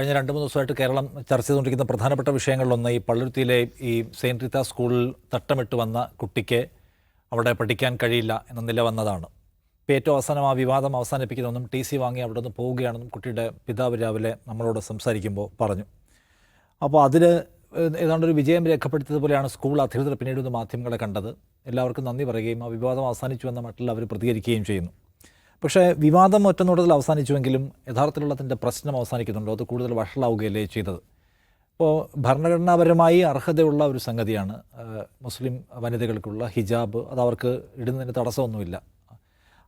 കഴിഞ്ഞ രണ്ട് മൂന്ന് ദിവസമായിട്ട് കേരളം ചർച്ച ചെയ്തുകൊണ്ടിരിക്കുന്ന പ്രധാനപ്പെട്ട വിഷയങ്ങളിലൊന്ന് ഈ പള്ളുരുത്തിയിലെ ഈ സെയിന്റ് റീത്ത സ്കൂളിൽ തട്ടമിട്ട് വന്ന കുട്ടിക്ക് അവിടെ പഠിക്കാൻ കഴിയില്ല എന്ന നില വന്നതാണ്. ഇപ്പോൾ ഏറ്റവും അവസാനം ആ വിവാദം അവസാനിപ്പിക്കുന്നതെന്നും ടി സി വാങ്ങി അവിടെ നിന്ന് പോവുകയാണെന്നും കുട്ടിയുടെ പിതാവ് രാവിലെ നമ്മളോട് സംസാരിക്കുമ്പോൾ പറഞ്ഞു. അപ്പോൾ അതിൽ ഏതാണ്ട് ഒരു വിജയം രേഖപ്പെടുത്തിയതുപോലെയാണ് സ്കൂൾ അധികൃതർ പിന്നീട് മാധ്യമങ്ങളെ കണ്ടത്. എല്ലാവർക്കും നന്ദി പറയുകയും ആ വിവാദം അവസാനിച്ചു എന്ന മട്ടിൽ അവർ പ്രതികരിക്കുകയും ചെയ്യുന്നു. പക്ഷേ വിവാദം ഒറ്റനോട്ടത്തിൽ അവസാനിച്ചുവെങ്കിലും യഥാർത്ഥത്തിലുള്ള അതിന്റെ പ്രശ്നം അവസാനിക്കുന്നുണ്ടോ. അത് കൂടുതൽ വഷളാവുകയല്ലേ ചെയ്തത്. ഇപ്പോൾ ഭരണഘടനാപരമായി അർഹതയുള്ള ഒരു സംഗതിയാണ് മുസ്ലിം വനിതകൾക്കുള്ള ഹിജാബ്. അത് അവർക്ക് ഇടുന്നതിന് തടസ്സമൊന്നുമില്ല.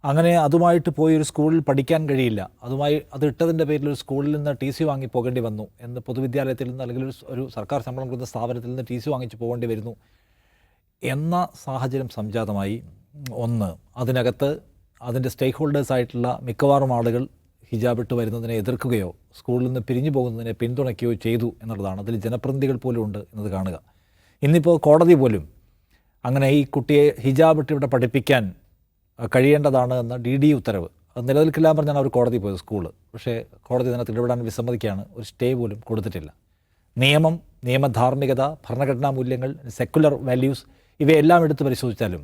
അങ്ങനെ അതുമായിട്ട് പോയി ഒരു സ്കൂളിൽ പഠിക്കാൻ കഴിയില്ല. അതുമായി അത് ഇട്ടതിന്റെ പേരിൽ ഒരു സ്കൂളിൽ നിന്ന് ടി സി വാങ്ങി പോകേണ്ടി വന്നു എന്ന് പൊതുവിദ്യാലയത്തിൽ നിന്ന് അല്ലെങ്കിൽ ഒരു സർക്കാർ ശമ്പളം കൊടുക്കുന്ന സ്ഥാപനത്തിൽ നിന്ന് ടി സി വാങ്ങിച്ച് പോകേണ്ടി വരുന്നു എന്ന സാഹചര്യം സംജാതമായി. ഒന്ന് അതിനകത്ത് അതിന്റെ സ്റ്റേക്ക് ഹോൾഡേഴ്സ് ആയിട്ടുള്ള മിക്കവാറും ആളുകൾ ഹിജാബ് ഇട്ട് വരുന്നതിനെ എതിർക്കുകയോ സ്കൂളിൽ നിന്ന് പിരിഞ്ഞു പോകുന്നതിനെ പിന്തുണയ്ക്കുകയോ ചെയ്തു എന്നുള്ളതാണ്. അതിൽ ജനപ്രതിനിധികൾ പോലും ഉണ്ട് എന്നത് കാണുക. ഇന്നിപ്പോൾ കോടതി പോലും അങ്ങനെ ഈ കുട്ടിയെ ഹിജാബ് ഇട്ട് ഇവിടെ പഠിപ്പിക്കാൻ കഴിയേണ്ടതാണ് എന്ന ഡി ഡി ഉത്തരവ്. അത് നിലനിൽക്കില്ല പറഞ്ഞാണ് അവർ കോടതി പോയത് സ്കൂൾ. പക്ഷേ കോടതി അതിനകത്ത് ഇടപെടാൻ വിസമ്മതിക്കുകയാണ് ഒരു സ്റ്റേ പോലും കൊടുത്തിട്ടില്ല. നിയമം നിയമധാർമ്മികത ഭരണഘടനാ മൂല്യങ്ങൾ സെക്കുലർ വാല്യൂസ് ഇവയെല്ലാം എടുത്ത് പരിശോധിച്ചാലും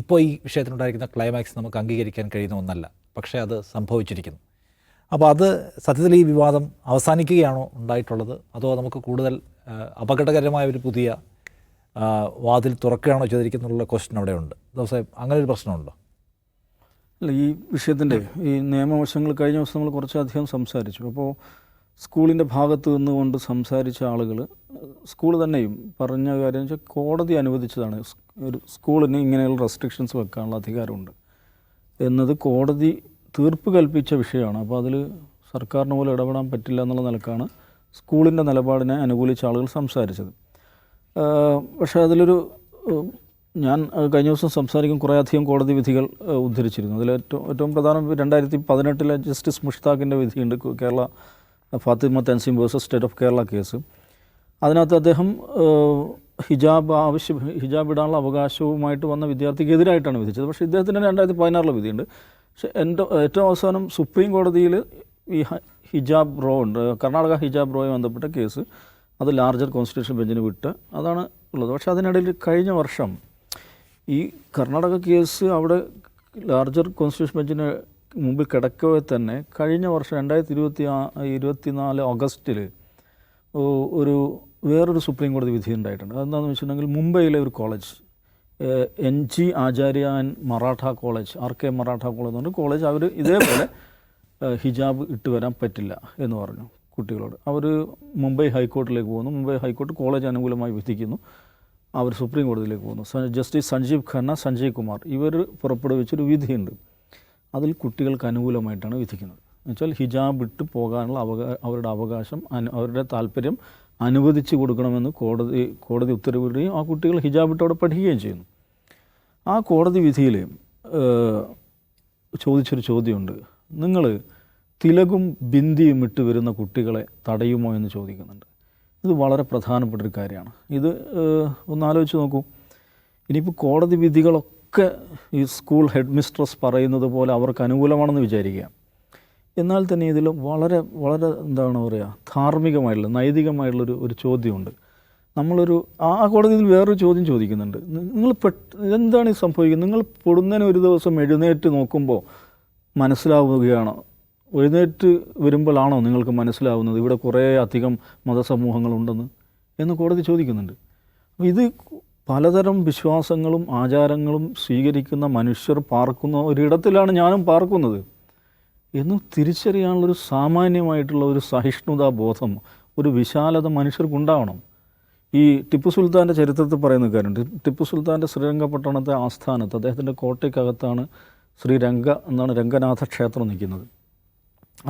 ഇപ്പോൾ ഈ വിഷയത്തിനുണ്ടായിരിക്കുന്ന ക്ലൈമാക്സ് നമുക്ക് അംഗീകരിക്കാൻ കഴിയുന്ന ഒന്നല്ല. പക്ഷേ അത് സംഭവിച്ചിരിക്കുന്നു. അപ്പോൾ അത് സത്യത്തിൽ ഈ വിവാദം അവസാനിക്കുകയാണോ ഉണ്ടായിട്ടുള്ളത്? അതോ നമുക്ക് കൂടുതൽ അപകടകരമായ ഒരു പുതിയ വാതിൽ തുറക്കുകയാണോ ചെയ്തിരിക്കുന്നുള്ള ക്വസ്റ്റ്യൻ അവിടെ ഉണ്ട്. ദിവസം അങ്ങനെ ഒരു പ്രശ്നമുണ്ടോ? അല്ല ഈ വിഷയത്തിന്റെ ഈ നിയമവശങ്ങൾ കഴിഞ്ഞ ദിവസം നമ്മൾ കുറച്ചധികം സംസാരിച്ചു. അപ്പോൾ സ്കൂളിന്റെ ഭാഗത്ത് നിന്നുകൊണ്ട് സംസാരിച്ച ആളുകൾ സ്കൂൾ തന്നെയും പറഞ്ഞ കാര്യം വെച്ചാൽ കോടതി അനുവദിച്ചതാണ്. ഒരു സ്കൂളിന് ഇങ്ങനെയുള്ള റെസ്ട്രിക്ഷൻസ് വെക്കാനുള്ള അധികാരമുണ്ട്. എന്നത് കോടതി തീർപ്പ് കൽപ്പിച്ച വിഷയമാണ്. അപ്പോൾ അതിൽ സർക്കാരിന് പോലും ഇടപെടാൻ പറ്റില്ല എന്നുള്ള നിലക്കാണ് സ്കൂളിന്റെ നിലപാടിനെ അനുകൂലിച്ച ആളുകൾ സംസാരിച്ചത്. പക്ഷേ അതിലൊരു ഞാൻ കഴിഞ്ഞ ദിവസം സംസാരിക്കും കുറേ അധികം കോടതി വിധികൾ ഉദ്ധരിച്ചിരുന്നു. അതിൽ ഏറ്റവും ഏറ്റവും പ്രധാനം രണ്ടായിരത്തി പതിനെട്ടിലെ ജസ്റ്റിസ് മുഷ്താഖിന്റെ വിധിയുണ്ട് Kerala Fathima Thanseem versus state of Kerala case. അതിനകത്ത് അദ്ദേഹം ഹിജാബ് ആവശ്യ ഹിജാബ് ഇടാനുള്ള അവകാശവുമായിട്ട് വന്ന വിദ്യാർത്ഥിക്കെതിരായിട്ടാണ് വിധിച്ചത്. പക്ഷേ ഇദ്ദേഹത്തിന് രണ്ടായിരത്തി പതിനാറിലെ വിധിയുണ്ട്. പക്ഷേ എന്റെ ഏറ്റവും അവസാനം സുപ്രീം കോടതിയിൽ ഈ ഹിജാബ് റോ ഉണ്ട്. കർണാടക ഹിജാബ് റോയെ ബന്ധപ്പെട്ട കേസ്. അത് ലാർജർ കോൺസ്റ്റിറ്റ്യൂഷൻ ബെഞ്ചിന് വിട്ട് അതാണ് ഉള്ളത്. പക്ഷേ അതിനിടയിൽ കഴിഞ്ഞ വർഷം ഈ കർണാടക കേസ് അവിടെ ലാർജർ കോൺസ്റ്റിറ്റ്യൂഷൻ ബെഞ്ചിന് മുമ്പിൽ കിടക്കവേ തന്നെ കഴിഞ്ഞ വർഷം രണ്ടായിരത്തി ഇരുപത്തി ഇരുപത്തി നാല് ഓഗസ്റ്റിൽ ഒരു വേറൊരു സുപ്രീം കോടതി വിധി ഉണ്ടായിട്ടുണ്ട്. അതെന്താണെന്ന് വെച്ചിട്ടുണ്ടെങ്കിൽ മുംബൈയിലെ ഒരു college N G Acharya and Maratha college R K Maratha college എന്ന് പറഞ്ഞ കോളേജ് അവർ ഇതേപോലെ ഹിജാബ് ഇട്ട് വരാൻ പറ്റില്ല എന്ന് പറഞ്ഞു കുട്ടികളോട്. അവർ മുംബൈ ഹൈക്കോർട്ടിലേക്ക് പോകുന്നു. മുംബൈ ഹൈക്കോർട്ട് കോളേജ് അനുകൂലമായി വിധിക്കുന്നു. അവർ സുപ്രീം കോടതിയിലേക്ക് പോകുന്നു. ജസ്റ്റിസ് സഞ്ജീവ് ഖന്ന സഞ്ജയ് കുമാർ ഇവർ പുറപ്പെടുവിച്ചൊരു വിധിയുണ്ട്. അതിൽ കുട്ടികൾക്ക് അനുകൂലമായിട്ടാണ് വിധിക്കുന്നത്. എന്നുവെച്ചാൽ ഹിജാബ് ഇട്ട് പോകാനുള്ള അവകാ അവരുടെ അവകാശം അനു അവരുടെ താല്പര്യം അനുവദിച്ചു കൊടുക്കണമെന്ന് കോടതി കോടതി ഉത്തരവിടുകയും ആ കുട്ടികൾ ഹിജാബ് ഇട്ട് അവിടെ പഠിക്കുകയും ചെയ്യുന്നു. ആ കോടതി വിധിയിൽ ചോദിച്ചൊരു ചോദ്യമുണ്ട്. നിങ്ങൾ തിലകും ബിന്ദിയും ഇട്ട് വരുന്ന കുട്ടികളെ തടയുമോ എന്ന് ചോദിക്കുന്നുണ്ട്. ഇത് വളരെ പ്രധാനപ്പെട്ട ഒരു കാര്യമാണ്. ഇത് ഒന്ന് ആലോചിച്ച് നോക്കൂ. ഇനിയിപ്പോൾ കോടതി വിധികളൊക്കെ ഈ സ്കൂൾ ഹെഡ് മിസ്ട്രസ് പറയുന്നത് പോലെ അവർക്ക് അനുകൂലമാണെന്ന് വിചാരിക്കുക. എന്നാൽ തന്നെ ഇതിൽ വളരെ വളരെ എന്താണ് പറയുക ധാർമ്മികമായിട്ടുള്ള നൈതികമായിട്ടുള്ളൊരു ഒരു ചോദ്യമുണ്ട്. നമ്മളൊരു ആ കോടതിയിൽ വേറൊരു ചോദ്യം ചോദിക്കുന്നുണ്ട്. നിങ്ങൾ പെട്ട് എന്താണ് ഈ സംഭവിക്കുന്നത്? നിങ്ങൾ പൊടുന്നതിന് ഒരു ദിവസം എഴുന്നേറ്റ് നോക്കുമ്പോൾ മനസ്സിലാവുകയാണോ? എഴുന്നേറ്റ് വരുമ്പോഴാണോ നിങ്ങൾക്ക് മനസ്സിലാവുന്നത്? ഇവിടെ കുറേ അധികം മതസമൂഹങ്ങളുണ്ടെന്ന് എന്ന് കോടതി ചോദിക്കുന്നുണ്ട്. അപ്പോൾ ഇത് പലതരം വിശ്വാസങ്ങളും ആചാരങ്ങളും സ്വീകരിക്കുന്ന മനുഷ്യർ പാർക്കുന്ന ഒരിടത്തിലാണ് ഞാനും പാർക്കുന്നത്. എന്ന് തിരിച്ചറിയാനുള്ളൊരു സാമാന്യമായിട്ടുള്ള ഒരു സഹിഷ്ണുതാ ബോധം ഒരു വിശാലത മനുഷ്യർക്കുണ്ടാവണം. ഈ ടിപ്പു സുൽത്താന്റെ ചരിത്രത്തിൽ പറയുന്ന കാര്യമുണ്ട് ടിപ്പു സുൽത്താന്റെ ശ്രീരംഗപട്ടണത്തെ ആസ്ഥാനത്ത് അദ്ദേഹത്തിന്റെ കോട്ടയ്ക്കകത്താണ് ശ്രീരംഗ എന്നാണ് രംഗനാഥ ക്ഷേത്രം നിൽക്കുന്നത്.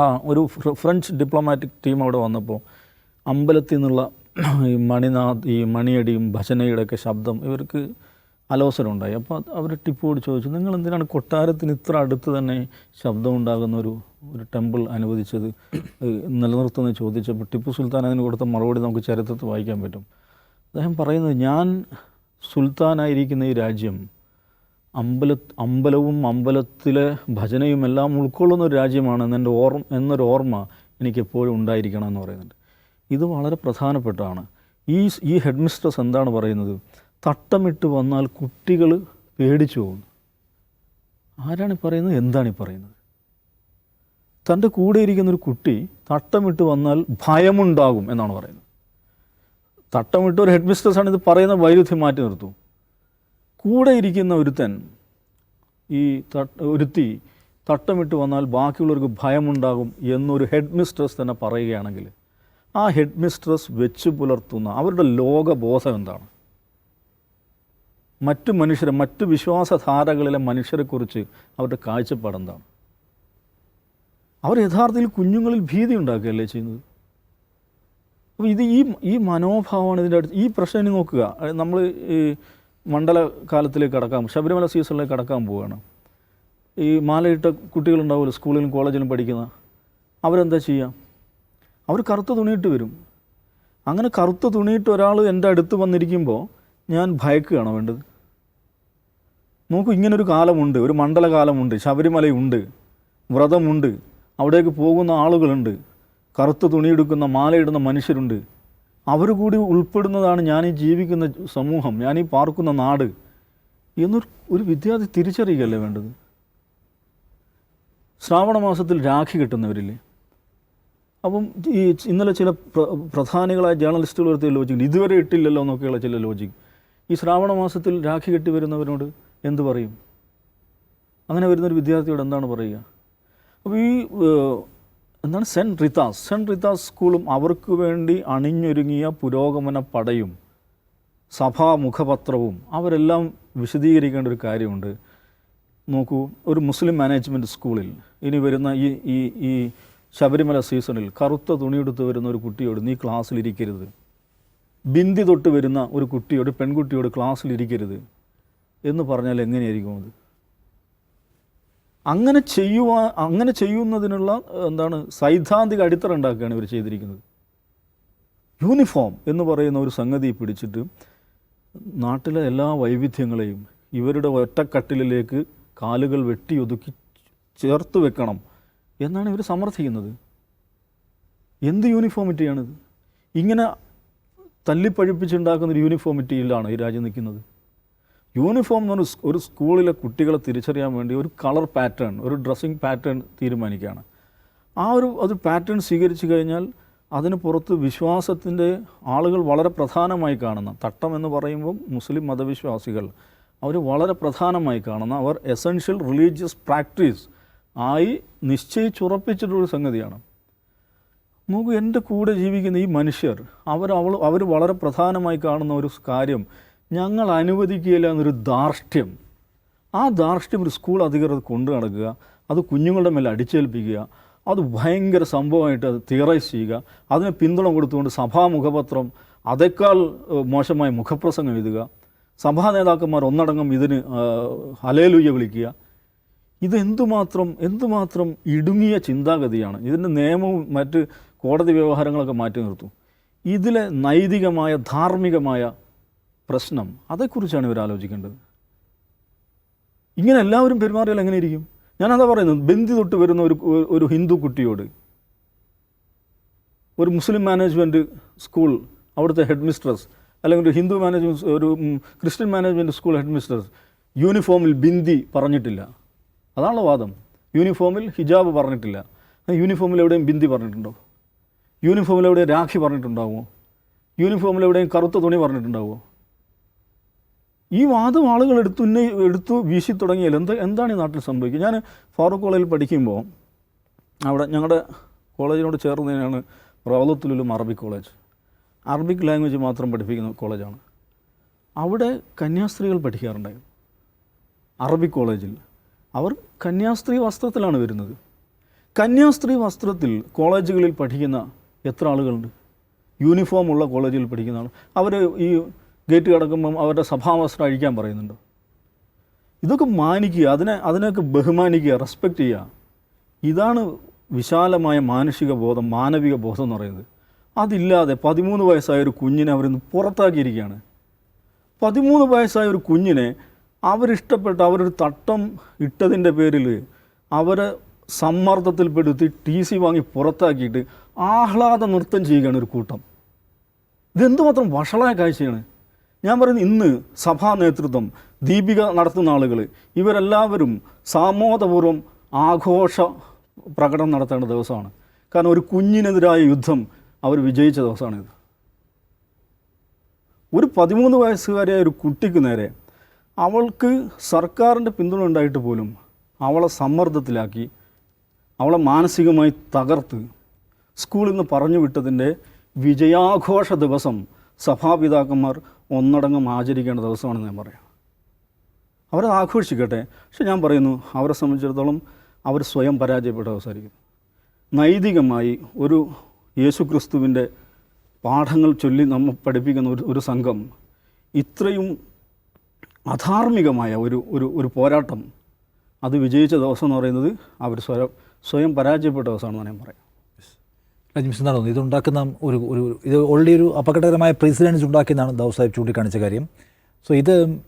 ആ ഒരു ഫ്ര- ഫ്രഞ്ച് ഡിപ്ലോമാറ്റിക് ടീം അവിടെ വന്നപ്പോൾ അമ്പലത്തിൽ നിന്നുള്ള ഈ മണിനാഥ് ഈ മണിയടിയും ഭജനയുടെയൊക്കെ ശബ്ദം ഇവർക്ക് അലോസരമുണ്ടായി. അപ്പോൾ അവർ ടിപ്പോട് ചോദിച്ചു നിങ്ങൾ എന്തിനാണ് കൊട്ടാരത്തിന് ഇത്ര അടുത്ത് തന്നെ ശബ്ദം ഉണ്ടാകുന്ന ഒരു ഒരു ടെമ്പിൾ അനുവദിച്ചത്? ഏഹ് നിലനിർത്തുന്നത് ചോദിച്ചപ്പോൾ ടിപ്പു സുൽത്താൻ അതിന് കൊടുത്ത മറുപടി നമുക്ക് ചരിത്രത്തിൽ വായിക്കാൻ പറ്റും. അദ്ദേഹം പറയുന്നത് ഞാൻ സുൽത്താനായിരിക്കുന്ന ഈ രാജ്യം അമ്പല അമ്പലവും അമ്പലത്തിലെ ഭജനയും എല്ലാം ഉൾക്കൊള്ളുന്ന ഒരു രാജ്യമാണ് എന്നെന്റെ ഓർമ്മ എന്നൊരു ഓർമ്മ എനിക്കെപ്പോഴും ഉണ്ടായിരിക്കണം എന്ന് പറയുന്നുണ്ട്. ഇത് വളരെ പ്രധാനപ്പെട്ടതാണ് ഈ ഈ ഹെഡ് മിസ്ട്രസ് എന്താണ് പറയുന്നത്? തട്ടമിട്ട് വന്നാൽ കുട്ടികൾ പേടിച്ചു പോകുന്നു. ആരാണ് ഈ പറയുന്നത്? എന്താണ് ഈ പറയുന്നത്? തന്റെ കൂടെ ഇരിക്കുന്ന ഒരു കുട്ടി തട്ടമിട്ട് വന്നാൽ ഭയമുണ്ടാകും എന്നാണ് പറയുന്നത്. തട്ടമിട്ട് ഒരു ഹെഡ് മിസ്ട്രസ് ആണ് ഇത് പറയുന്ന വൈരുദ്ധ്യം മാറ്റി നിർത്തും. കൂടെ ഇരിക്കുന്ന ഒരുത്തൻ ഈ തട്ട് ഒരുത്തി തട്ടമിട്ട് വന്നാൽ ബാക്കിയുള്ളവർക്ക് ഭയമുണ്ടാകും എന്നൊരു ഹെഡ് മിസ്ട്രസ് തന്നെ പറയുകയാണെങ്കിൽ ആ ഹെഡ് മിസ്ട്രസ് വെച്ച് പുലർത്തുന്ന അവരുടെ ലോകബോധം എന്താണ്? മറ്റു മനുഷ്യരെ മറ്റു വിശ്വാസധാരകളിലെ മനുഷ്യരെക്കുറിച്ച് അവരുടെ കാഴ്ചപ്പാട് എന്താണ്? അവർ യഥാർത്ഥത്തിൽ കുഞ്ഞുങ്ങളിൽ ഭീതി ഉണ്ടാക്കുകയല്ലേ ചെയ്യുന്നത്? അപ്പോൾ ഇത് ഈ ഈ മനോഭാവമാണ് ഇതിന്റെ അടുത്ത്. ഈ പ്രശ്നം നോക്കുക. നമ്മൾ ഈ മണ്ഡല കാലത്തിലേക്ക് കടക്കാം. ശബരിമല സീസണിലേക്ക് കടക്കാൻ പോവുകയാണ്. ഈ മാലയിട്ട കുട്ടികളുണ്ടാവുമല്ലോ സ്കൂളിലും കോളേജിലും പഠിക്കുന്ന. അവരെന്താ ചെയ്യുക? അവർ കറുത്ത തുണിയിട്ട് വരും. അങ്ങനെ കറുത്ത തുണിയിട്ട് ഒരാൾ എന്റെ അടുത്ത് വന്നിരിക്കുമ്പോൾ ഞാൻ ഭയക്കുകയാണോ വേണ്ടത്. നോക്കൂ ഇങ്ങനൊരു കാലമുണ്ട് ഒരു മണ്ഡലകാലമുണ്ട് ശബരിമലയുണ്ട് വ്രതമുണ്ട് അവിടേക്ക് പോകുന്ന ആളുകളുണ്ട് കറുത്ത തുണിയെടുക്കുന്ന മാലയിടുന്ന മനുഷ്യരുണ്ട്. അവർ കൂടി ഉൾപ്പെടുന്നതാണ് ഞാൻ ഈ ജീവിക്കുന്ന സമൂഹം ഞാൻ ഈ പാർക്കുന്ന നാട് എന്നൊരു ഒരു വിദ്യാർത്ഥി തിരിച്ചറിയുകയല്ലേ വേണ്ടത്? ശ്രാവണ മാസത്തിൽ രാഖി കിട്ടുന്നവരില്ലേ? അപ്പം ഈ ഇന്നലെ ചില പ്ര- പ്രധാനികളായ ജേർണലിസ്റ്റുകൾ വരുത്തിയ ലോജിക് ഇതുവരെ ഇട്ടില്ലല്ലോ എന്നൊക്കെയുള്ള ചില ലോജിക് ഈ ശ്രാവണ മാസത്തിൽ രാഖി കെട്ടി വരുന്നവരോട് എന്തു പറയും? അങ്ങനെ വരുന്നൊരു വിദ്യാർത്ഥിയോട് എന്താണ് പറയുക? അപ്പോൾ ഈ എന്താണ് സെൻ റിതാസ്? സെൻ റിതാസ് സ്കൂളും അവർക്ക് വേണ്ടി അണിഞ്ഞൊരുങ്ങിയ പുരോഗമന പടയും സഭാ മുഖപത്രവും അവരെല്ലാം വിശദീകരിക്കേണ്ട ഒരു കാര്യമുണ്ട്. നോക്കൂ ഒരു മുസ്ലിം മാനേജ്മെന്റ് സ്കൂളിൽ ഇനി വരുന്ന ഈ ഈ ഈ ശബരിമല സീസണിൽ കറുത്ത തുണിയെടുത്ത് വരുന്ന ഒരു കുട്ടിയോട് നീ ക്ലാസ്സിലിരിക്കരുത് ബിന്ദി തൊട്ട് വരുന്ന ഒരു കുട്ടിയോട് പെൺകുട്ടിയോട് ക്ലാസ്സിലിരിക്കരുത് എന്ന് പറഞ്ഞാൽ എങ്ങനെയായിരിക്കും അത്? അങ്ങനെ ചെയ്യുവാ അങ്ങനെ ചെയ്യുന്നതിനുള്ള എന്താണ് സൈദ്ധാന്തിക അടിത്തറ ഉണ്ടാക്കുകയാണ് ഇവർ ചെയ്തിരിക്കുന്നത്. യൂണിഫോം എന്ന് പറയുന്ന ഒരു സംഗതി പിടിച്ചിട്ട് നാട്ടിലെ എല്ലാ വൈവിധ്യങ്ങളെയും ഇവരുടെ ഒറ്റക്കട്ടിലേക്ക് കാലുകൾ വെട്ടിയൊതുക്കി ചേർത്ത് വെക്കണം. എന്നാണ് ഇവർ സമർത്ഥിക്കുന്നത്. എന്ത് യൂണിഫോമിറ്റിയാണിത്? ഇങ്ങനെ തല്ലിപ്പഴിപ്പിച്ചുണ്ടാക്കുന്ന ഒരു യൂണിഫോമിറ്റിയിലാണ് ഈ രാജ്യം നിൽക്കുന്നത്. യൂണിഫോം എന്ന് പറഞ്ഞ ഒരു സ്കൂളിലെ കുട്ടികളെ തിരിച്ചറിയാൻ വേണ്ടി ഒരു കളർ പാറ്റേൺ ഒരു ഡ്രസ്സിങ് പാറ്റേൺ തീരുമാനിക്കുകയാണ്. ആ ഒരു അത് പാറ്റേൺ സ്വീകരിച്ചു കഴിഞ്ഞാൽ അതിന് പുറത്ത് വിശ്വാസത്തിന്റെ ആളുകൾ വളരെ പ്രധാനമായി കാണുന്ന തട്ടം എന്ന് പറയുമ്പോൾ മുസ്ലിം മതവിശ്വാസികൾ അവർ വളരെ പ്രധാനമായി കാണുന്ന അവർ എസെൻഷ്യൽ റിലീജിയസ് പ്രാക്ടീസ് ആയി നിശ്ചയിച്ചുറപ്പിച്ചിട്ടൊരു സംഗതിയാണ്. നോക്കൂ എന്റെ കൂടെ ജീവിക്കുന്ന ഈ മനുഷ്യർ അവർ അവൾ അവർ വളരെ പ്രധാനമായി കാണുന്ന ഒരു കാര്യം ഞങ്ങൾ അനുവദിക്കുകയില്ല എന്നൊരു ധാർഷ്ട്യം. ആ ധാർഷ്ട്യം ഒരു സ്കൂൾ അധികൃതർ കൊണ്ടു നടക്കുക അത് കുഞ്ഞുങ്ങളുടെ മേലെ അടിച്ചേൽപ്പിക്കുക അത് ഭയങ്കര സംഭവമായിട്ട് അത് തിയറൈസ് ചെയ്യുക അതിന് പിന്തുണ കൊടുത്തുകൊണ്ട് സഭാ മുഖപത്രം അതേക്കാൾ മോശമായ മുഖപ്രസംഗം എഴുതുക സഭാ നേതാക്കന്മാർ ഒന്നടങ്കം ഇതിന് ഹലേലുയ്യ വിളിക്കുക ഇത് എന്തുമാത്രം എന്തുമാത്രം ഇടുങ്ങിയ ചിന്താഗതിയാണ്. ഇതിന്റെ നിയമവും മറ്റ് കോടതി വ്യവഹാരങ്ങളൊക്കെ മാറ്റി നിർത്തും. ഇതിലെ നൈതികമായ ധാർമ്മികമായ പ്രശ്നം അതേക്കുറിച്ചാണ് ഇവർ ആലോചിക്കേണ്ടത്. ഇങ്ങനെ എല്ലാവരും പെരുമാറിയാൽ എങ്ങനെ ഇരിക്കും? ഞാനതാ പറയുന്നത് ബന്ദി തൊട്ട് വരുന്ന ഒരു ഒരു ഹിന്ദു കുട്ടിയോട്. ഒരു മുസ്ലിം മാനേജ്മെന്റ് സ്കൂൾ അവിടുത്തെ ഹെഡ് മിസ്ട്രസ് അല്ലെങ്കിൽ ഒരു ഹിന്ദു മാനേജ്മെന്റ് ഒരു Christian management school head mistress യൂണിഫോമിൽ bindi പറഞ്ഞിട്ടില്ല. അതാണല്ലോ വാദം. യൂണിഫോമിൽ ഹിജാബ് പറഞ്ഞിട്ടില്ല. യൂണിഫോമിൽ എവിടെയും ബിന്ദി പറഞ്ഞിട്ടുണ്ടോ? യൂണിഫോമിൽ എവിടെയും രാഖി പറഞ്ഞിട്ടുണ്ടാവുമോ യൂണിഫോമിൽ എവിടെയും കറുത്ത തുണി പറഞ്ഞിട്ടുണ്ടാവുമോ ഈ വാദം ആളുകൾ എടുത്തു ഉന്ന എടുത്തു വീശി തുടങ്ങിയാൽ എന്ത് എന്താണ് ഈ നാട്ടിൽ സംഭവിക്കുക? ഞാൻ ഫാറൂഖ് കോളേജിൽ പഠിക്കുമ്പോൾ അവിടെ ഞങ്ങളുടെ കോളേജിനോട് ചേർന്നതിനാണ് റവലത്തുലും അറബിക് കോളേജ്. അറബിക് ലാംഗ്വേജ് മാത്രം പഠിപ്പിക്കുന്ന കോളേജാണ്. അവിടെ കന്യാസ്ത്രീകൾ പഠിക്കാറുണ്ടായിരുന്നു. അറബിക് കോളേജിൽ. അവർ കന്യാസ്ത്രീ വസ്ത്രത്തിലാണ് വരുന്നത്. കന്യാസ്ത്രീ വസ്ത്രത്തിൽ കോളേജുകളിൽ പഠിക്കുന്ന എത്ര ആളുകളുണ്ട്? യൂണിഫോം ഉള്ള കോളേജിൽ പഠിക്കുന്ന ആൾ അവർ ഈ ഗേറ്റ് കടക്കുമ്പം അവരുടെ സഭാവസ്ത്രം അഴിക്കാൻ പറയുന്നുണ്ടോ. ഇതൊക്കെ മാനിക്കുക അതിനെ അതിനൊക്കെ ബഹുമാനിക്കുക റെസ്പെക്റ്റ് ചെയ്യുക. ഇതാണ് വിശാലമായ മാനുഷിക ബോധം മാനവിക ബോധം എന്ന് പറയുന്നത്. അതില്ലാതെ പതിമൂന്ന് വയസ്സായ ഒരു കുഞ്ഞിനെ അവരിന്ന് പുറത്താക്കിയിരിക്കുകയാണ്. പതിമൂന്ന് വയസ്സായ ഒരു കുഞ്ഞിനെ അവരിഷ്ടപ്പെട്ട അവരൊരു തട്ടം ഇട്ടതിന്റെ പേരിൽ അവരെ സമ്മർദ്ദത്തിൽപ്പെടുത്തി ടി സി വാങ്ങി പുറത്താക്കിയിട്ട് ആഹ്ലാദ നൃത്തം ചെയ്യുകയാണ് ഒരു കൂട്ടം. ഇതെന്തുമാത്രം വഷളായ കാഴ്ചയാണ്. ഞാൻ പറയുന്നത് ഇന്ന് സഭാ നേതൃത്വം ദീപിക നടത്തുന്ന ആളുകൾ ഇവരെല്ലാവരും സാമോദപൂർവം ആഘോഷ പ്രകടനം നടത്തേണ്ട ദിവസമാണ്. കാരണം ഒരു കുഞ്ഞിനെതിരായ യുദ്ധം അവർ വിജയിച്ച ദിവസമാണിത്. ഒരു പതിമൂന്ന് വയസ്സുകാരിയായ ഒരു കുട്ടിക്ക് നേരെ അവൾക്ക് സർക്കാരിന്റെ പിന്തുണ ഉണ്ടായിട്ട് പോലും അവളെ സമ്മർദ്ദത്തിലാക്കി അവളെ മാനസികമായി തകർത്ത് സ്കൂളിൽ നിന്ന് പറഞ്ഞു വിട്ടതിന്റെ വിജയാഘോഷ ദിവസം സഭാപിതാക്കന്മാർ ഒന്നടങ്കം ആചരിക്കേണ്ട ദിവസമാണെന്ന് ഞാൻ പറയാം. അവരത് ആഘോഷിക്കട്ടെ. പക്ഷെ ഞാൻ പറയുന്നു അവരെ സംബന്ധിച്ചിടത്തോളം അവർ സ്വയം പരാജയപ്പെട്ട അവസരിക്കുന്നു നൈതികമായി ഒരു യേശുക്രിസ്തുവിന്റെ പാഠങ്ങൾ ചൊല്ലി നമ്മൾ പഠിപ്പിക്കുന്ന ഒരു ഒരു സംഘം ഇത്രയും അധാർമികമായ ഒരു ഒരു ഒരു പോരാട്ടം. അത് വിജയിച്ച ദിവസം എന്ന് പറയുന്നത് അവർ സ്വയം സ്വയം പരാജയപ്പെട്ട ദിവസമാണെന്ന് ഞാൻ പറയാം. രഞ്ജിസ് എന്താണ് തോന്നുന്നത് ഇതുണ്ടാക്കുന്ന ഒരു ഒരു ഇത് ഓൾറെഡി ഒരു അപകടകരമായ പ്രസിഡൻസ് ഉണ്ടാക്കിയെന്നാണ് ദാവ് സാഹിബ് ചൂണ്ടിക്കാണിച്ച കാര്യം. സോ ഇത്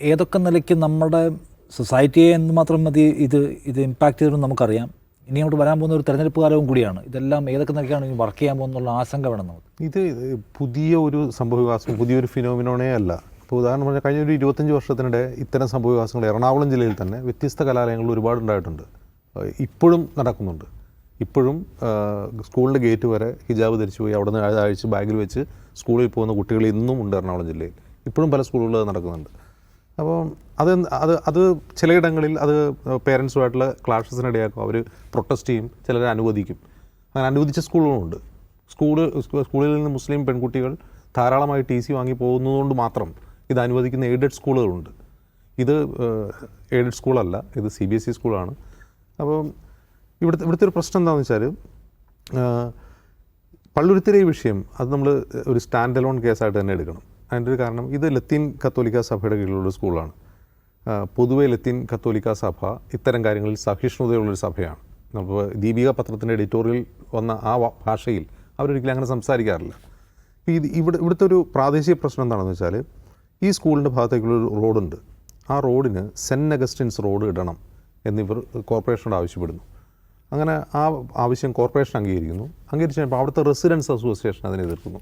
ഏതൊക്കെ നിലയ്ക്ക് നമ്മുടെ സൊസൈറ്റിയെ എന്ന് മാത്രം മതി ഇത് ഇത് ഇമ്പാക്റ്റ് ചെയ്തതെന്ന് നമുക്കറിയാം. ഇനി അങ്ങോട്ട് വരാൻ പോകുന്ന ഒരു തെരഞ്ഞെടുപ്പ് കാലവും കൂടിയാണ്. ഇതെല്ലാം ഏതൊക്കെ നിലയ്ക്കാണ് ഇനി വർക്ക് ചെയ്യാൻ പോകുന്നുള്ള ആശങ്ക വേണം നമുക്ക്. ഇത് പുതിയ ഒരു സംഭവവികാസം പുതിയൊരു ഫിനോമിനോണേ അല്ല. ഇപ്പോൾ ഉദാഹരണം പറഞ്ഞാൽ കഴിഞ്ഞ ഒരു ഇരുപത്തഞ്ച് വർഷത്തിനിടെ ഇത്തരം സംഭവവികാസങ്ങൾ എറണാകുളം ജില്ലയിൽ തന്നെ വ്യത്യസ്ത കലാലയങ്ങളിൽ ഒരുപാട് ഉണ്ടായിട്ടുണ്ട്. ഇപ്പോഴും നടക്കുന്നുണ്ട്. ഇപ്പോഴും സ്കൂളിന്റെ ഗേറ്റ് വരെ ഹിജാബ് ധരിച്ചു പോയി അവിടെ നിന്ന് അഴിച്ച് ബാഗിൽ വെച്ച് സ്കൂളിൽ പോകുന്ന കുട്ടികൾ ഇന്നും ഉണ്ട് എറണാകുളം ജില്ലയിൽ. ഇപ്പോഴും പല സ്കൂളുകളിൽ നടക്കുന്നുണ്ട്. അപ്പോൾ അത് അത് അത് ചിലയിടങ്ങളിൽ അത് പേരൻസുമായിട്ടുള്ള ക്ലാഷസിനിടയാക്കും. അവർ പ്രൊട്ടസ്റ്റ് ചെയ്യും ചിലരെ അനുവദിക്കും. അങ്ങനെ അനുവദിച്ച സ്കൂളുകളുമുണ്ട് സ്കൂൾ സ്കൂളിൽ നിന്ന് മുസ്ലിം പെൺകുട്ടികൾ ധാരാളമായി ടി സി വാങ്ങി പോകുന്നതുകൊണ്ട് മാത്രം ഇത് അനുവദിക്കുന്ന എയ്ഡഡ് സ്കൂളുകളുണ്ട്. ഇത് എയ്ഡഡ് സ്കൂളല്ല ഇത് സി ബി എസ് ഇ സ്കൂളാണ്. അപ്പം ഇവിടുത്തെ ഇവിടുത്തെ ഒരു പ്രശ്നം എന്താണെന്ന് വെച്ചാൽ പള്ളുരുത്തിലെ ഈ വിഷയം അത് നമ്മൾ ഒരു സ്റ്റാൻഡ് അലോൺ കേസായിട്ട് തന്നെ എടുക്കണം. അതിന്റെ ഒരു കാരണം ഇത് ലത്തീൻ കത്തോലിക്ക സഭയുടെ കീഴിലുള്ള സ്കൂളാണ്. പൊതുവേ ലത്തീൻ കത്തോലിക്ക സഭ ഇത്തരം കാര്യങ്ങളിൽ സഹിഷ്ണുതയുള്ളൊരു സഭയാണ്. അപ്പോൾ ദീപിക പത്രത്തിന്റെ എഡിറ്റോറിയൽ വന്ന ആ ഭാഷയിൽ അവരൊരിക്കലും അങ്ങനെ സംസാരിക്കാറില്ല. ഇത് ഇവിടെ ഇവിടുത്തെ ഒരു പ്രാദേശിക പ്രശ്നം എന്താണെന്ന് വെച്ചാൽ ഈ സ്കൂളിന്റെ ഭാഗത്തേക്കുള്ളൊരു റോഡുണ്ട്. ആ റോഡിന് സെന്റ് അഗസ്റ്റിൻസ് റോഡ് ഇടണം എന്നിവർ കോർപ്പറേഷനോട് ആവശ്യപ്പെടുന്നു. അങ്ങനെ ആ ആവശ്യം കോർപ്പറേഷൻ അംഗീകരിക്കുന്നു. അംഗീകരിച്ച് കഴിഞ്ഞപ്പോൾ അവിടുത്തെ റെസിഡൻസ് അസോസിയേഷൻ അതിനെ എതിർക്കുന്നു.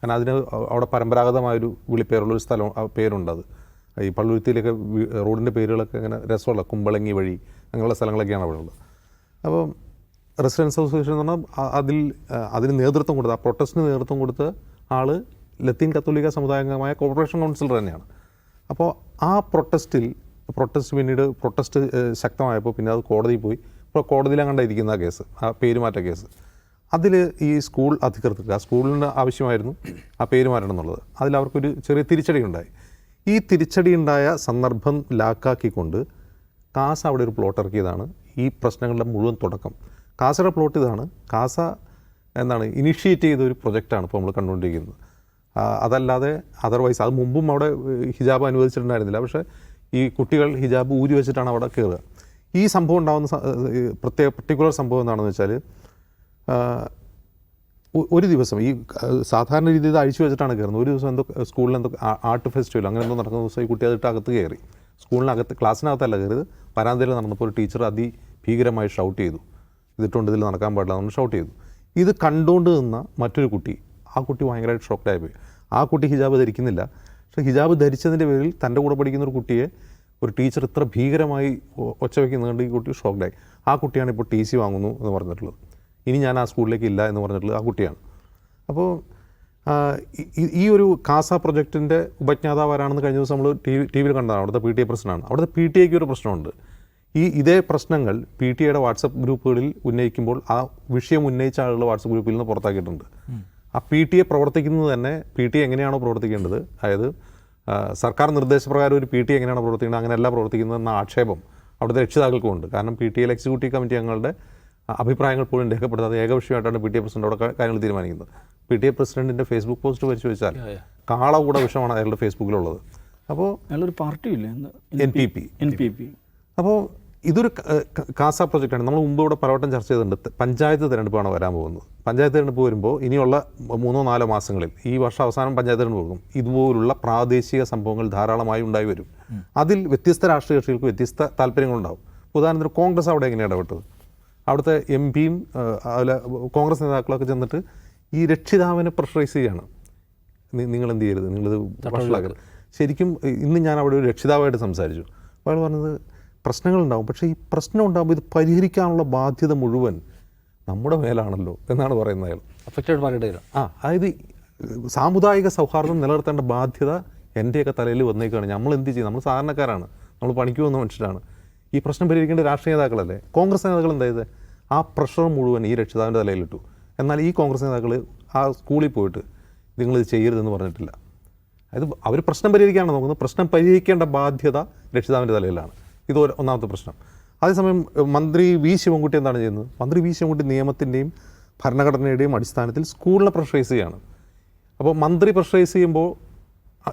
കാരണം അതിന് അവിടെ പരമ്പരാഗതമായൊരു വിളിപ്പേരുള്ളൊരു സ്ഥലം അത്. ഈ പള്ളുരുത്തിയിലൊക്കെ റോഡിന്റെ പേരുകളൊക്കെ ഇങ്ങനെ രസമുള്ള കുമ്പളങ്ങി വഴി അങ്ങനെയുള്ള സ്ഥലങ്ങളൊക്കെയാണ് അവിടെ ഉള്ളത്. അപ്പോൾ റെസിഡൻസ് അസോസിയേഷൻ എന്ന് പറഞ്ഞാൽ അതിൽ അതിന് നേതൃത്വം കൊടുത്ത് ആ പ്രൊട്ടസ്റ്റിന് നേതൃത്വം കൊടുത്ത് ആൾ ലത്തീൻ കത്തോലിക്ക സമുദായംഗമായ കോർപ്പറേഷൻ കൗൺസിലർ തന്നെയാണ്. അപ്പോൾ ആ പ്രൊട്ടസ്റ്റിൽ പ്രൊട്ടസ്റ്റ് പിന്നീട് പ്രൊട്ടസ്റ്റ് ശക്തമായപ്പോൾ പിന്നെ അത് കോടതിയിൽ പോയി. ഇപ്പോൾ കോടതിയിലങ്ങണ്ട ഇരിക്കുന്ന ആ കേസ് ആ പേരുമാറ്റ കേസ്. അതിൽ ഈ സ്കൂൾ അധികൃതർക്ക് ആ സ്കൂളിന് ആവശ്യമായിരുന്നു ആ പേര് മാറ്റണം എന്നുള്ളത്. അതിൽ അവർക്കൊരു ചെറിയ തിരിച്ചടി ഉണ്ടായി. ഈ തിരിച്ചടി ഉണ്ടായ സന്ദർഭം ലാക്കാക്കിക്കൊണ്ട് കാസ അവിടെ ഒരു പ്ലോട്ട് ഇറക്കിയതാണ്. ഈ പ്രശ്നങ്ങളുടെ മുഴുവൻ തുടക്കം. കാസയുടെ പ്ലോട്ട് ഇതാണ്. കാസ എന്താണ് ഇനിഷ്യേറ്റ് ചെയ്ത ഒരു പ്രൊജക്റ്റാണ് ഇപ്പോൾ നമ്മൾ കണ്ടുകൊണ്ടിരിക്കുന്നത്. അതല്ലാതെ അതർവൈസ് അത് മുമ്പും അവിടെ ഹിജാബ് അനുവദിച്ചിട്ടുണ്ടായിരുന്നില്ല. പക്ഷേ ഈ കുട്ടികൾ ഹിജാബ് ഊരി വെച്ചിട്ടാണ് അവിടെ കയറുക. ഈ സംഭവം ഉണ്ടാകുന്ന പ്രത്യേക പർട്ടിക്കുലർ സംഭവം എന്താണെന്ന് വെച്ചാൽ ഒരു ദിവസം ഈ സാധാരണ രീതിയിൽ ഇത് അഴിച്ചു വെച്ചിട്ടാണ് കയറുന്നത്. ഒരു ദിവസം എന്തോ സ്കൂളിൽ എന്തോ ആർട്ട് ഫെസ്റ്റിവൽ അങ്ങനെ എന്തോ നടക്കുന്ന ദിവസം ഈ കുട്ടി അതിട്ട് അകത്ത് കയറി. സ്കൂളിനകത്ത് ക്ലാസ്സിനകത്തല്ല കയറിയത്. പരാന്തയിൽ നടന്നപ്പോൾ ടീച്ചർ അതി ഭീകരമായി ഷൗട്ട് ചെയ്തു. ഇതിട്ടുകൊണ്ട് ഇതിൽ നടക്കാൻ പാടില്ല എന്ന് ഷൗട്ട് ചെയ്തു. ഇത് കണ്ടുകൊണ്ട് നിന്ന മറ്റൊരു കുട്ടി ആ കുട്ടി ഭയങ്കരമായിട്ട് ഷോക്ക്ഡായി പോയി ആ കുട്ടി ഹിജാബ് ധരിക്കുന്നില്ല. പക്ഷേ ഹിജാബ് ധരിച്ചതിന്റെ പേരിൽ തന്റെ കൂടെ പഠിക്കുന്ന ഒരു കുട്ടിയെ ഒരു ടീച്ചർ ഇത്ര ഭീകരമായി ഒച്ച വയ്ക്കുന്നത് ഈ കുട്ടി ഷോക്ക്ഡായി ആ കുട്ടിയാണ് ഇപ്പോൾ ടി സി വാങ്ങുന്നു എന്ന് പറഞ്ഞിട്ടുള്ളത്. ഇനി ഞാൻ ആ സ്കൂളിലേക്ക് ഇല്ല എന്ന് പറഞ്ഞിട്ടുള്ളത് ആ കുട്ടിയാണ്. അപ്പോൾ ഈ- ഒരു കാസ പ്രൊജക്റ്റിന്റെ ഉപജ്ഞാതാവ് ആരാണെന്ന് കഴിഞ്ഞ ദിവസം നമ്മൾ ടി ടി വിയിൽ കണ്ടതാണ്. അവിടുത്തെ പി ടി എ പ്രശ്നമാണ്. അവിടുത്തെ പി ടി എക്ക് ഒരു പ്രശ്നമുണ്ട്. ഈ ഇതേ പ്രശ്നങ്ങൾ പി ടി എയുടെ വാട്സപ്പ് ഗ്രൂപ്പുകളിൽ ഉന്നയിക്കുമ്പോൾ ആ വിഷയം ഉന്നയിച്ച ആളുകൾ വാട്സപ്പ് ഗ്രൂപ്പിൽ നിന്ന് പുറത്താക്കിയിട്ടുണ്ട്. ആ പി ടി എ പ്രവർത്തിക്കുന്നത് തന്നെ പി ടി എ എങ്ങനെയാണോ പ്രവർത്തിക്കേണ്ടത്? അതായത് സർക്കാർ നിർദ്ദേശപ്രകാരം ഒരു പി ടി എങ്ങനെയാണോ പ്രവർത്തിക്കുന്നത് അങ്ങനെയല്ല പ്രവർത്തിക്കുന്നതെന്ന ആക്ഷേപം അവിടുത്തെ രക്ഷിതാക്കൾക്കും ഉണ്ട് കാരണം P T L executive committee അംഗങ്ങളുടെ അഭിപ്രായങ്ങൾ പോലും രേഖപ്പെടുത്താതെ ഏകപക്ഷീയമായിട്ടാണ് പി ടി എ പ്രസിഡന്റ് അവിടെ കാര്യങ്ങൾ തീരുമാനിക്കുന്നത്. പി ടി എ പ്രസിഡന്റിന്റെ ഫേസ്ബുക്ക് പോസ്റ്റ് പരിശോധിച്ചാൽ കാള കൂടെ വിഷമാണ് അയാളുടെ ഫേസ്ബുക്കിലുള്ളത്. അപ്പോൾ അയാളൊരു പാർട്ടിയില്ലേ? N P P. N P P. അപ്പോൾ ഇതൊരു കാസ പ്രൊജക്റ്റാണ്. നമ്മൾ മുമ്പ് ഇവിടെ പലവട്ടം ചർച്ച ചെയ്തിട്ടുണ്ട്. പഞ്ചായത്ത് തിരഞ്ഞെടുപ്പാണ് വരാൻ പോകുന്നത്. പഞ്ചായത്ത് തിരഞ്ഞെടുപ്പ് വരുമ്പോൾ ഇനിയുള്ള മൂന്നോ നാലോ മാസങ്ങളിൽ ഈ വർഷം അവസാനം പഞ്ചായത്ത് തിരഞ്ഞെടുപ്പ് പോകും. ഇതുപോലുള്ള പ്രാദേശിക സംഭവങ്ങൾ ധാരാളമായി ഉണ്ടായി വരും. അതിൽ വ്യത്യസ്ത രാഷ്ട്രീയ കക്ഷികൾക്ക് വ്യത്യസ്ത താല്പര്യങ്ങളുണ്ടാവും. ഉദാഹരണത്തിന് കോൺഗ്രസ് അവിടെ എങ്ങനെയാണ് ഇടപെട്ടത്? അവിടുത്തെ എം പിയും അതുപോലെ കോൺഗ്രസ് നേതാക്കളൊക്കെ ചെന്നിട്ട് ഈ രക്ഷിതാവിനെ പ്രഷറൈസ് ചെയ്യാണ്. നിങ്ങൾ എന്ത് ചെയ്യരുത്? നിങ്ങളിത് വഷളാക്കരുത്. ശരിക്കും ഇന്ന് ഞാൻ അവിടെ ഒരു രക്ഷിതാവായിട്ട് സംസാരിച്ചു. അപ്പോൾ അയാൾ പറഞ്ഞത് പ്രശ്നങ്ങളുണ്ടാവും. പക്ഷേ ഈ പ്രശ്നം ഉണ്ടാകുമ്പോൾ ഇത് പരിഹരിക്കാനുള്ള ബാധ്യത മുഴുവൻ നമ്മുടെ മേലാണല്ലോ എന്നാണ് പറയുന്നത് അയാൾ. അഫക്റ്റഡ് പാർട്ടിയുടെ ആ അതായത് സാമുദായിക സൗഹാർദ്ദം നിലനിർത്തേണ്ട ബാധ്യത എന്റെയൊക്കെ തലയിൽ വന്നേക്കാണ്. നമ്മൾ എന്ത് ചെയ്യും? നമ്മൾ സാധാരണക്കാരാണ്. നമ്മൾ പണിക്ക് പോകുന്ന മനുഷ്യരാണ്. ഈ പ്രശ്നം പരിഹരിക്കേണ്ട രാഷ്ട്രീയ നേതാക്കളല്ലേ? കോൺഗ്രസ് നേതാക്കൾ എന്തായത് ആ പ്രഷർ മുഴുവൻ ഈ രക്ഷിതാവിന്റെ തലയിലിട്ടു. എന്നാൽ ഈ കോൺഗ്രസ് നേതാക്കൾ ആ സ്കൂളിൽ പോയിട്ട് നിങ്ങളിത് ചെയ്യരുതെന്ന് പറഞ്ഞിട്ടില്ല. അതായത് അവർ പ്രശ്നം പരിഹരിക്കാനാണ് നോക്കുന്നത്. പ്രശ്നം പരിഹരിക്കേണ്ട ബാധ്യത രക്ഷിതാവിന്റെ തലയിലാണ്. ഇത് ഒന്നാമത്തെ പ്രശ്നം. അതേസമയം മന്ത്രി വി. ശിവൻകുട്ടി എന്താണ് ചെയ്യുന്നത്? മന്ത്രി വി. ശിവൻകുട്ടി നിയമത്തിന്റെയും ഭരണഘടനയുടെയും അടിസ്ഥാനത്തിൽ സ്കൂളിനെ പ്രഷറൈസ് ചെയ്യാണ് അപ്പോൾ മന്ത്രി പ്രഷറൈസ് ചെയ്യുമ്പോൾ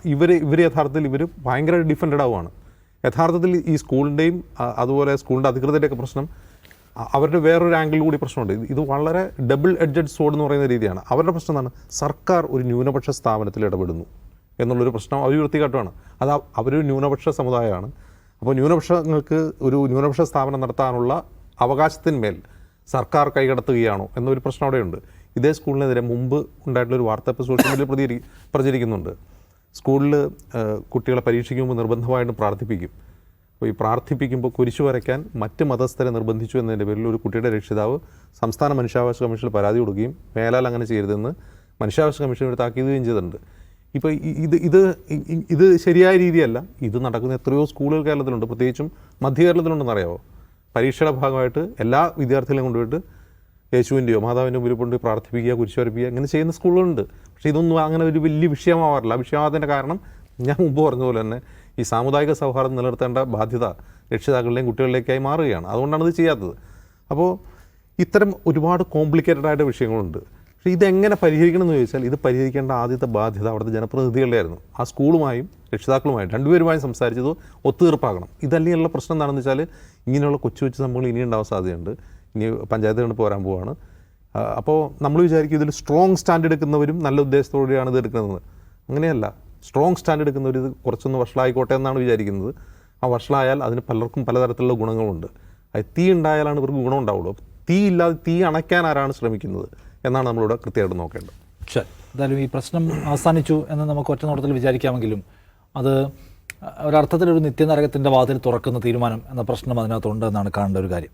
ഇവർ ഇവർ യഥാർത്ഥത്തിൽ ഇവർ ഭയങ്കര ഡിഫൻഡഡ് ആവുകയാണ്. യഥാർത്ഥത്തിൽ ഈ സ്കൂളിന്റെയും അതുപോലെ സ്കൂളിന്റെ അധികൃതരുടെയൊക്കെ പ്രശ്നം അവരുടെ വേറൊരു ആംഗിൾ കൂടി പ്രശ്നമുണ്ട്. ഇത് ഇത് വളരെ ഡബിൾ എഡ്ജഡ് സോഡ് എന്ന് പറയുന്ന രീതിയാണ്. അവരുടെ പ്രശ്നം എന്താണ്? സർക്കാർ ഒരു ന്യൂനപക്ഷ സ്ഥാപനത്തിൽ ഇടപെടുന്നു എന്നുള്ളൊരു പ്രശ്നം അവർ ഉയർത്തിക്കാട്ടുകയാണ് അത് അവരൊരു ന്യൂനപക്ഷ സമുദായമാണ്. അപ്പോൾ ന്യൂനപക്ഷങ്ങൾക്ക് ഒരു ന്യൂനപക്ഷ സ്ഥാപനം നടത്താനുള്ള അവകാശത്തിന്മേൽ സർക്കാർ കൈകടത്തുകയാണോ എന്നൊരു പ്രശ്നം അവിടെയുണ്ട്. ഇതേ സ്കൂളിനെതിരെ മുമ്പ് ഉണ്ടായിട്ടുള്ള ഒരു വാർത്ത ഇപ്പോൾ സോഷ്യൽ മീഡിയയിൽ പ്രതി പ്രചരിക്കുന്നുണ്ട്. സ്കൂളിൽ കുട്ടികളെ പരീക്ഷിക്കുമ്പോൾ നിർബന്ധമായിട്ടും പ്രാർത്ഥിപ്പിക്കും. അപ്പോൾ ഈ പ്രാർത്ഥിപ്പിക്കുമ്പോൾ കുരിശു വരയ്ക്കാൻ മറ്റ് മതസ്ഥരെ നിർബന്ധിച്ചു എന്നതിന്റെ പേരിൽ ഒരു കുട്ടിയുടെ രക്ഷിതാവ് സംസ്ഥാന മനുഷ്യാവകാശ കമ്മീഷനിൽ പരാതി കൊടുക്കുകയും മേലാൽ അങ്ങനെ ചെയ്യരുതെന്ന് മനുഷ്യാവകാശ കമ്മീഷൻ ഒരു താക്കീതുകയും ചെയ്തിട്ടുണ്ട്. ഇപ്പോൾ ഇത് ഇത് ഇത് ശരിയായ രീതിയല്ല. ഇത് നടക്കുന്ന എത്രയോ സ്കൂളുകൾ കേരളത്തിലുണ്ട്. പ്രത്യേകിച്ചും മധ്യ കേരളത്തിലുണ്ടെന്ന് അറിയാമോ പരീക്ഷയുടെ ഭാഗമായിട്ട് എല്ലാ വിദ്യാർത്ഥികളെയും കൊണ്ടുപോയിട്ട് യേശുവിന്റെയോ മാതാവിന്റെ മുമ്പിൽ കൊണ്ട് പ്രാർത്ഥിപ്പിക്കുക കുരിശോർപ്പിക്കുക ഇങ്ങനെ ചെയ്യുന്ന സ്കൂളുകളുണ്ട്. പക്ഷേ ഇതൊന്നും അങ്ങനെ ഒരു വലിയ വിഷയമാവാറില്ല. വിഷയമാകാത്തതിന്റെ കാരണം ഞാൻ മുമ്പ് പറഞ്ഞ പോലെ തന്നെ ഈ സാമുദായിക സൗഹാർദ്ദം നിലനിർത്തേണ്ട ബാധ്യത രക്ഷിതാക്കളുടെയും കുട്ടികളിലേക്കായി മാറുകയാണ്. അതുകൊണ്ടാണ് ഇത് ചെയ്യാത്തത്. അപ്പോൾ ഇത്തരം ഒരുപാട് കോംപ്ലിക്കേറ്റഡ് വിഷയങ്ങളുണ്ട്. പക്ഷേ ഇതെങ്ങനെ പരിഹരിക്കണം എന്ന് ചോദിച്ചാൽ ഇത് പരിഹരിക്കേണ്ട ആദ്യത്തെ ബാധ്യത അവിടുത്തെ ജനപ്രതിനിധികളുടെ ആയിരുന്നു ആ സ്കൂളുമായും രക്ഷിതാക്കളുമായും രണ്ടുപേരുമായും സംസാരിച്ചത് ഒത്തുതീർപ്പാകണം. ഇതല്ലെങ്കിലുള്ള പ്രശ്നം എന്താണെന്ന് വെച്ചാൽ ഇങ്ങനെയുള്ള കൊച്ചു കൊച്ചു സംഭവങ്ങൾ ഇനി ഉണ്ടാവാൻ സാധ്യതയുണ്ട്. ഇനി പഞ്ചായത്ത് കണ്ട് പോരാൻ പോവാണ്. അപ്പോൾ നമ്മൾ വിചാരിക്കും ഇതിൽ സ്ട്രോങ് സ്റ്റാൻഡ് എടുക്കുന്നവരും നല്ല ഉദ്ദേശത്തോടെയാണ് ഇത് എടുക്കുന്നത് അങ്ങനെയല്ല. സ്ട്രോങ് സ്റ്റാൻഡ് എടുക്കുന്നവർ ഇത് കുറച്ചൊന്ന് വഷളായിക്കോട്ടെ എന്നാണ് വിചാരിക്കുന്നത്. ആ വഷളായാൽ അതിന് പലർക്കും പലതരത്തിലുള്ള ഗുണങ്ങളുണ്ട്. അത് തീ ഉണ്ടായാലാണ് ഇവർക്ക് ഗുണം ഉണ്ടാവുള്ളൂ. തീ ഇല്ലാതെ തീ അണയ്ക്കാൻ ആരാണ് ശ്രമിക്കുന്നത്? എന്നാണ് നമ്മളിവിടെ കൃത്യമായിട്ട് നോക്കേണ്ടത്. ശരി എന്തായാലും ഈ പ്രശ്നം അവസാനിച്ചു എന്ന് നമുക്ക് ഒറ്റ നോട്ടത്തിൽ വിചാരിക്കാമെങ്കിലും അത് ഒരർത്ഥത്തിൽ ഒരു നിത്യനരകത്തിന്റെ വാതിൽ തുറക്കുന്ന തീരുമാനം എന്ന പ്രശ്നം അതിനകത്തുണ്ട് എന്നാണ് കാണേണ്ട ഒരു കാര്യം.